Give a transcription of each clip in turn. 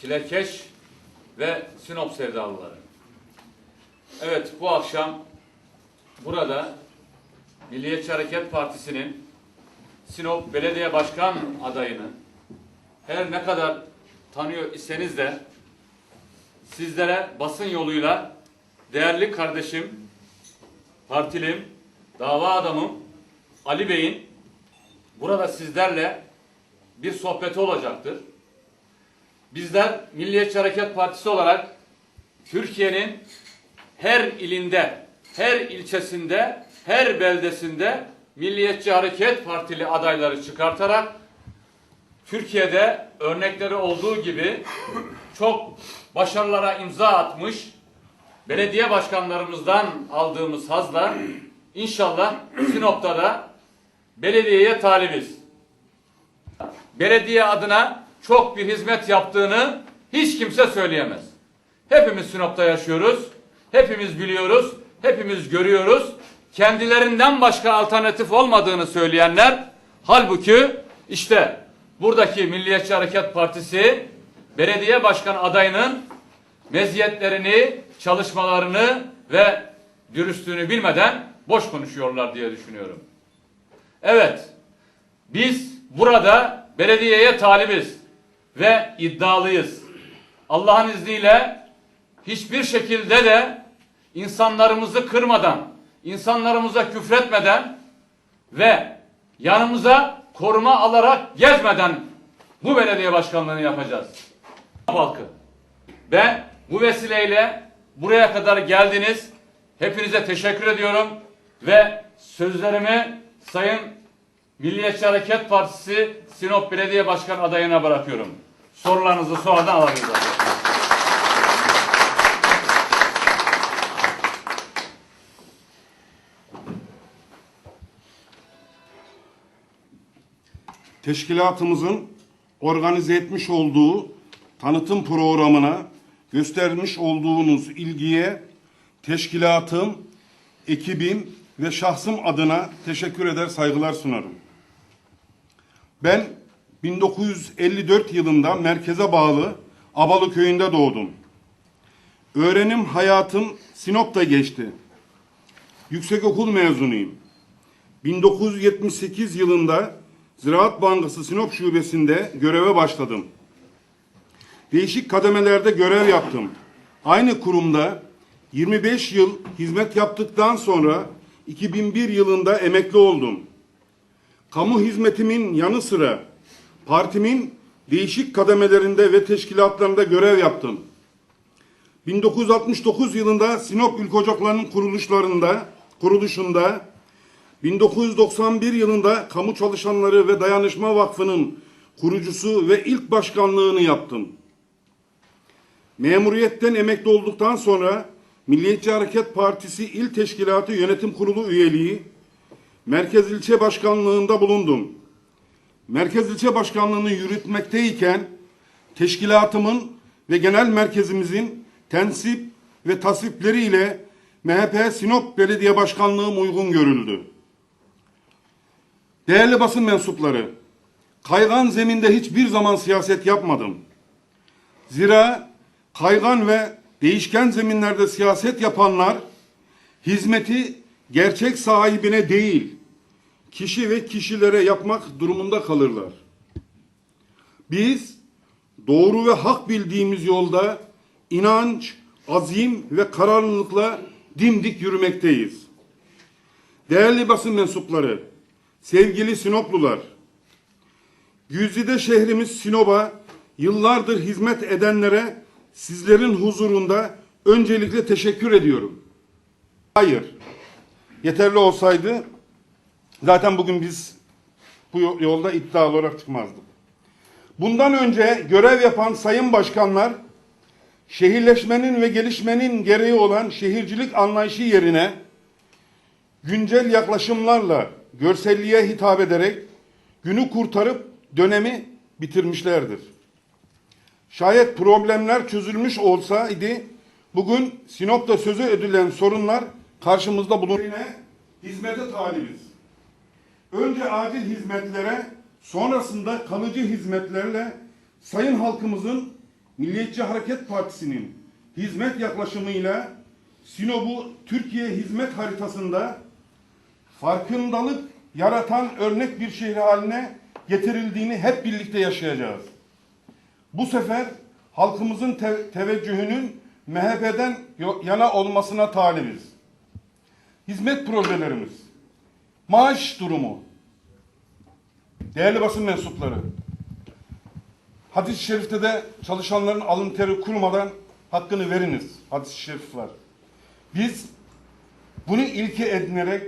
Çilekeş ve Sinop sevdalıları. Evet bu akşam burada Milliyetçi Hareket Partisi'nin Sinop Belediye Başkan adayını her ne kadar tanıyor iseniz de sizlere basın yoluyla değerli kardeşim, partilim, dava adamım Ali Bey'in burada sizlerle bir sohbeti olacaktır. Bizler Milliyetçi Hareket Partisi olarak Türkiye'nin her ilinde, her ilçesinde, her beldesinde Milliyetçi Hareket Partili adayları çıkartarak Türkiye'de örnekleri olduğu gibi çok başarılara imza atmış belediye başkanlarımızdan aldığımız hazla inşallah Sinop'ta da belediyeye talibiz. Belediye adına çok bir hizmet yaptığını hiç kimse söyleyemez. Hepimiz Sinop'ta yaşıyoruz. Hepimiz biliyoruz. Hepimiz görüyoruz. Kendilerinden başka alternatif olmadığını söyleyenler halbuki işte buradaki Milliyetçi Hareket Partisi belediye başkan adayının meziyetlerini, çalışmalarını ve dürüstlüğünü bilmeden boş konuşuyorlar diye düşünüyorum. Evet, biz burada belediyeye talibiz ve iddialıyız. Allah'ın izniyle hiçbir şekilde de insanlarımızı kırmadan, insanlarımıza küfretmeden ve yanımıza koruma alarak gezmeden bu belediye başkanlığını yapacağız. Halkı. Ben bu vesileyle buraya kadar geldiniz. Hepinize teşekkür ediyorum ve sözlerimi Sayın Milliyetçi Hareket Partisi Sinop Belediye Başkan adayına bırakıyorum. Sorularınızı sonradan alabiliriz. teşkilatımızın organize etmiş olduğu tanıtım programına göstermiş olduğunuz ilgiye teşkilatım, ekibim ve şahsım adına teşekkür eder, saygılar sunarım. Ben 1954 yılında merkeze bağlı Abalı köyünde doğdum. Öğrenim hayatım Sinop'ta geçti. Yüksekokul mezunuyum. 1978 yılında Ziraat Bankası Sinop Şubesi'nde göreve başladım. Değişik kademelerde görev yaptım. Aynı kurumda 25 yıl hizmet yaptıktan sonra 2001 yılında emekli oldum. Kamu hizmetimin yanı sıra partimin değişik kademelerinde ve teşkilatlarında görev yaptım. 1969 yılında Sinop Ülke Ocakları'nın kuruluşlarında, kuruluşunda 1991 yılında Kamu Çalışanları ve Dayanışma Vakfı'nın kurucusu ve ilk başkanlığını yaptım. Memuriyetten emekli olduktan sonra Milliyetçi Hareket Partisi İl Teşkilatı Yönetim Kurulu üyeliği, Merkez İlçe Başkanlığında bulundum. Merkez İlçe Başkanlığını yürütmekteyken teşkilatımın ve genel merkezimizin tensip ve tasvipleriyle MHP Sinop Belediye Başkanlığım uygun görüldü. Değerli basın mensupları, kaygan zeminde hiçbir zaman siyaset yapmadım. Zira kaygan ve değişken zeminlerde siyaset yapanlar hizmeti gerçek sahibine değil, kişi ve kişilere yapmak durumunda kalırlar. Biz doğru ve hak bildiğimiz yolda inanç, azim ve kararlılıkla dimdik yürümekteyiz. Değerli basın mensupları, sevgili Sinoplular, Güzide şehrimiz Sinop'a yıllardır hizmet edenlere sizlerin huzurunda öncelikle teşekkür ediyorum. Hayır, yeterli olsaydı zaten bugün biz bu yolda iddialı olarak çıkmazdık. Bundan önce görev yapan sayın başkanlar şehirleşmenin ve gelişmenin gereği olan şehircilik anlayışı yerine güncel yaklaşımlarla görselliğe hitap ederek günü kurtarıp dönemi bitirmişlerdir. Şayet problemler çözülmüş olsaydı bugün Sinop'ta sözü edilen sorunlar karşımızda bulunur. Hizmete talibiz. Önce acil hizmetlere sonrasında kalıcı hizmetlerle sayın halkımızın Milliyetçi Hareket Partisi'nin hizmet yaklaşımıyla Sinop'u Türkiye hizmet haritasında farkındalık yaratan örnek bir şehir haline getirildiğini hep birlikte yaşayacağız. Bu sefer halkımızın te- teveccühünün MHP'den yana olmasına talibiz. Hizmet projelerimiz, maaş durumu, değerli basın mensupları, hadis-i şerifte de çalışanların alın teri kurumadan hakkını veriniz. Hadis-i şerif var. Biz bunu ilke edinerek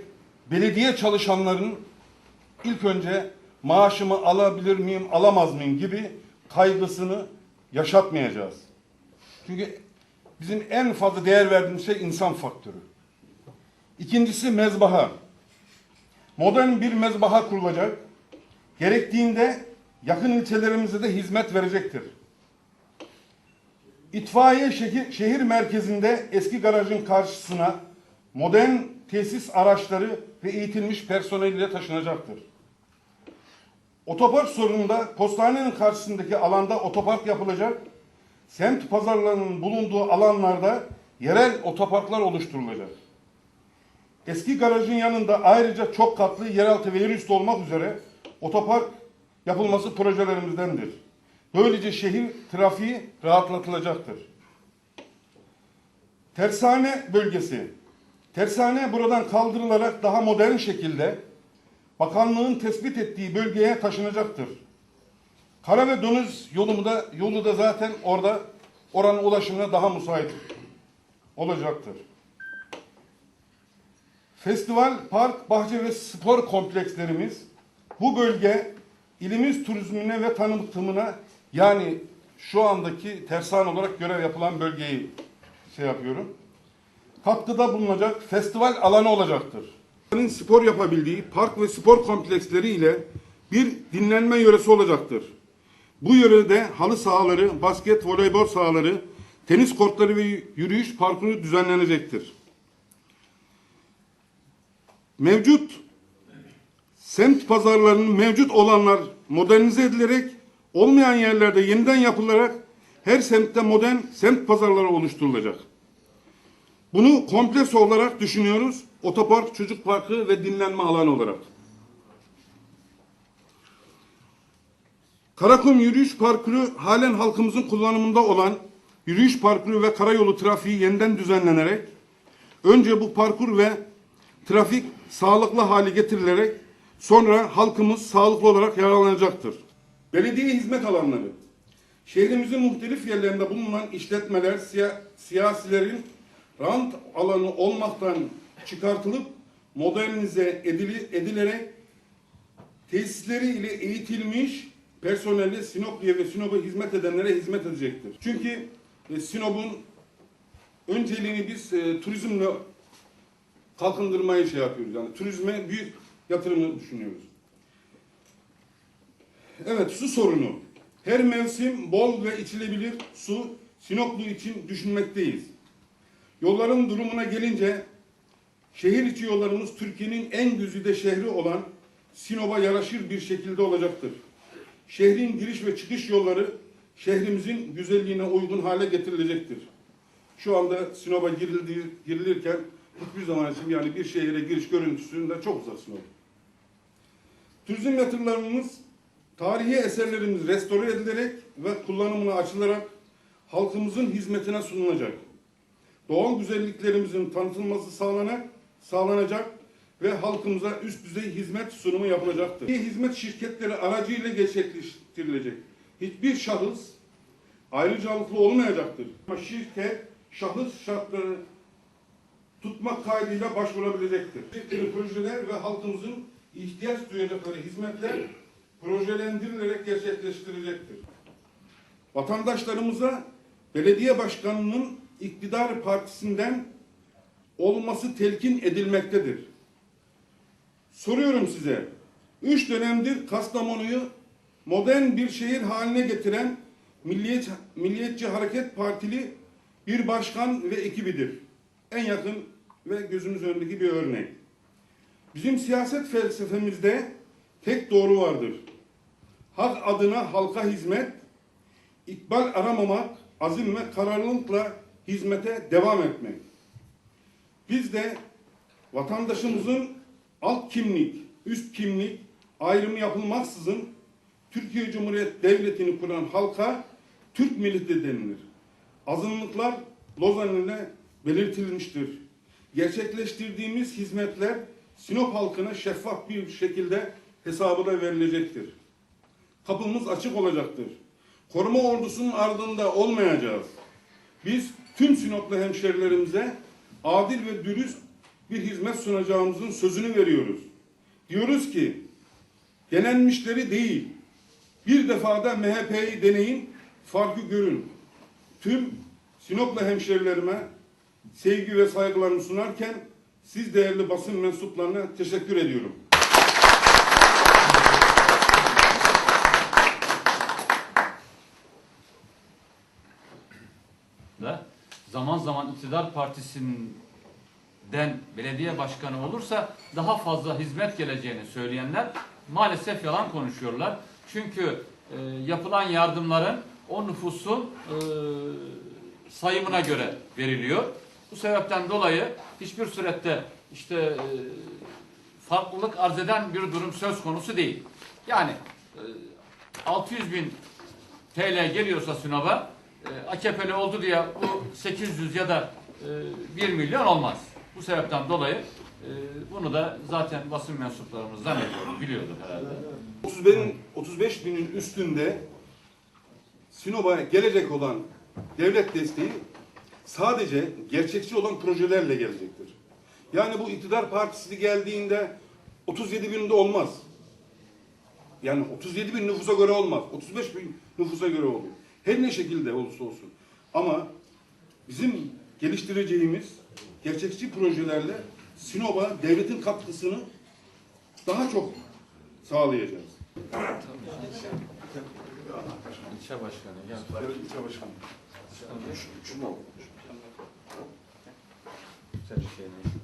belediye çalışanların ilk önce maaşımı alabilir miyim, alamaz mıyım gibi kaygısını yaşatmayacağız. Çünkü bizim en fazla değer verdiğimiz şey insan faktörü. İkincisi mezbaha. Modern bir mezbaha kurulacak. Gerektiğinde yakın ilçelerimize de hizmet verecektir. İtfaiye şehir, şehir merkezinde eski garajın karşısına modern tesis araçları ve eğitilmiş personel ile taşınacaktır. Otopark sorununda postanenin karşısındaki alanda otopark yapılacak. Semt pazarlarının bulunduğu alanlarda yerel otoparklar oluşturulacak. Eski garajın yanında ayrıca çok katlı yeraltı ve yerüstü olmak üzere otopark yapılması projelerimizdendir. Böylece şehir trafiği rahatlatılacaktır. Tersane bölgesi. Tersane buradan kaldırılarak daha modern şekilde bakanlığın tespit ettiği bölgeye taşınacaktır. Kara ve deniz yolu da, yolu da zaten orada oranın ulaşımına daha müsait olacaktır. Festival, park, bahçe ve spor komplekslerimiz bu bölge ilimiz turizmine ve tanıtımına yani şu andaki tersan olarak görev yapılan bölgeyi şey yapıyorum. Katkıda bulunacak festival alanı olacaktır. Spor yapabildiği park ve spor kompleksleri ile bir dinlenme yöresi olacaktır. Bu yörede halı sahaları, basket, voleybol sahaları, tenis kortları ve yürüyüş parkuru düzenlenecektir. Mevcut semt pazarlarının mevcut olanlar modernize edilerek olmayan yerlerde yeniden yapılarak her semtte modern semt pazarları oluşturulacak. Bunu kompleks olarak düşünüyoruz. Otopark, çocuk parkı ve dinlenme alanı olarak. Karakum Yürüyüş Parkuru halen halkımızın kullanımında olan yürüyüş parkuru ve karayolu trafiği yeniden düzenlenerek önce bu parkur ve trafik sağlıklı hale getirilerek sonra halkımız sağlıklı olarak yararlanacaktır. Belediye hizmet alanları. Şehrimizin muhtelif yerlerinde bulunan işletmeler siya- siyasilerin rant alanı olmaktan çıkartılıp modernize edili, edilerek tesisleri ile eğitilmiş personeli Sinoplu'ya ve Sinop'a hizmet edenlere hizmet edecektir. Çünkü e, Sinop'un önceliğini biz e, turizmle kalkındırmayı şey yapıyoruz. Yani turizme büyük yatırımı düşünüyoruz. Evet su sorunu. Her mevsim bol ve içilebilir su Sinoplu için düşünmekteyiz. Yolların durumuna gelince şehir içi yollarımız Türkiye'nin en güzide şehri olan Sinop'a yaraşır bir şekilde olacaktır. Şehrin giriş ve çıkış yolları şehrimizin güzelliğine uygun hale getirilecektir. Şu anda Sinop'a girildiği, girilirken hiçbir zaman için yani bir şehire giriş görüntüsünde çok uzak Sinop. Turizm yatırımlarımız tarihi eserlerimiz restore edilerek ve kullanımına açılarak halkımızın hizmetine sunulacak. Doğal güzelliklerimizin tanıtılması sağlanak, sağlanacak ve halkımıza üst düzey hizmet sunumu yapılacaktır. Hizmet şirketleri aracıyla gerçekleştirilecek. Hiçbir şahıs ayrıcalıklı olmayacaktır. Ama şirket şahıs şartları tutmak kaydıyla başvurabilecektir. Projeler ve halkımızın ihtiyaç duyacakları hizmetler projelendirilerek gerçekleştirilecektir. Vatandaşlarımıza belediye başkanının iktidar partisinden olması telkin edilmektedir. Soruyorum size, üç dönemdir Kastamonu'yu modern bir şehir haline getiren Milliyet, Milliyetçi Hareket Partili bir başkan ve ekibidir. En yakın ve gözümüz önündeki bir örnek. Bizim siyaset felsefemizde tek doğru vardır. Hak adına halka hizmet, İkbal aramamak, azim ve kararlılıkla hizmete devam etmek. Biz de vatandaşımızın alt kimlik, üst kimlik ayrımı yapılmaksızın Türkiye Cumhuriyet Devleti'ni kuran halka Türk milleti denilir. Azınlıklar Lozan ile belirtilmiştir. Gerçekleştirdiğimiz hizmetler Sinop halkına şeffaf bir şekilde hesabına verilecektir. Kapımız açık olacaktır. Koruma ordusunun ardında olmayacağız. Biz tüm Sinoplu hemşerilerimize adil ve dürüst bir hizmet sunacağımızın sözünü veriyoruz. Diyoruz ki denenmişleri değil, bir defada MHP'yi deneyin, farkı görün. Tüm Sinoplu hemşerilerime sevgi ve saygılarımı sunarken siz değerli basın mensuplarına teşekkür ediyorum. da zaman zaman iktidar partisinden belediye başkanı olursa daha fazla hizmet geleceğini söyleyenler maalesef yalan konuşuyorlar. Çünkü e, yapılan yardımların o nüfusun e, sayımına göre veriliyor. Bu sebepten dolayı hiçbir surette işte e, farklılık arz eden bir durum söz konusu değil. Yani e, 600 bin TL geliyorsa Sinop'a e, AKP'li oldu diye bu 800 ya da e, 1 milyon olmaz. Bu sebepten dolayı e, bunu da zaten basın mensuplarımız zannediyorum biliyordur herhalde. 35 bin, 35 binin üstünde Sinop'a gelecek olan devlet desteği sadece gerçekçi olan projelerle gelecektir. Yani bu iktidar partisi geldiğinde 37 binde olmaz. Yani 37 bin nüfusa göre olmaz. 35 bin nüfusa göre olur. Her ne şekilde olursa olsun. Ama bizim geliştireceğimiz gerçekçi projelerle Sinop'a devletin katkısını daha çok sağlayacağız. İlçe başkanı gel. İlçe başkanı. Sen совершенный.